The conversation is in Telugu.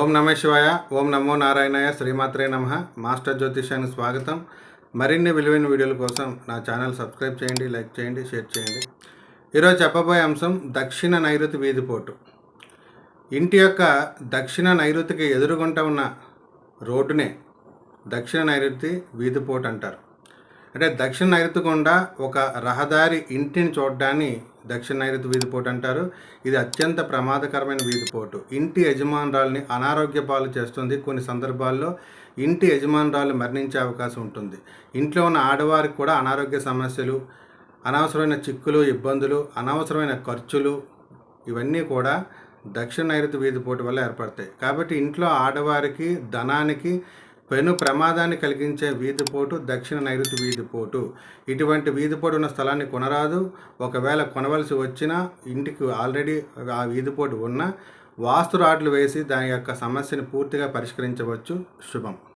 ఓం నమ శివాయ ఓం నమో నారాయణాయ శ్రీమాత్రే నమ. మాస్టర్ జ్యోతిష్యానికి స్వాగతం. మరిన్ని విలువైన వీడియోల కోసం నా ఛానల్ సబ్స్క్రైబ్ చేయండి లైక్ చేయండి షేర్ చేయండి. ఈరోజు చెప్పబోయే అంశం దక్షిణ నైరుతి వీధిపోటు. ఇంటి యొక్క దక్షిణ నైరుతికి ఎదురుగుంట ఉన్న రోడ్డునే దక్షిణ నైరుతి వీధిపోటు అంటారు. అంటే దక్షిణ నైరుతి గుండా ఒక రహదారి ఇంటిని చూడడాన్ని దక్షిణ నైరుతి వీధిపోటు అంటారు. ఇది అత్యంత ప్రమాదకరమైన వీధిపోటు. ఇంటి యజమానురాల్ని అనారోగ్య పాలు చేస్తుంది. కొన్ని సందర్భాల్లో ఇంటి యజమానురాలు మరణించే అవకాశం ఉంటుంది. ఇంట్లో ఉన్న ఆడవారికి కూడా అనారోగ్య సమస్యలు అనవసరమైన చిక్కులు ఇబ్బందులు అనవసరమైన ఖర్చులు ఇవన్నీ కూడా దక్షిణ నైరుతి వీధిపోటు వల్ల ఏర్పడతాయి. కాబట్టి ఇంట్లో ఆడవారికి ధనానికి పెను ప్రమాదాన్ని కలిగించే వీధిపోటు దక్షిణ నైరుతి వీధిపోటు. ఇటువంటి వీధిపోటు ఉన్న స్థలాన్ని కొనరాదు. ఒకవేళ కొనవలసి వచ్చినా ఇంటికి ఆల్రెడీ ఆ వీధిపోటు ఉన్న వాస్తు రాడ్లు వేసి దాని యొక్క సమస్యను పూర్తిగా పరిష్కరించవచ్చు. శుభం.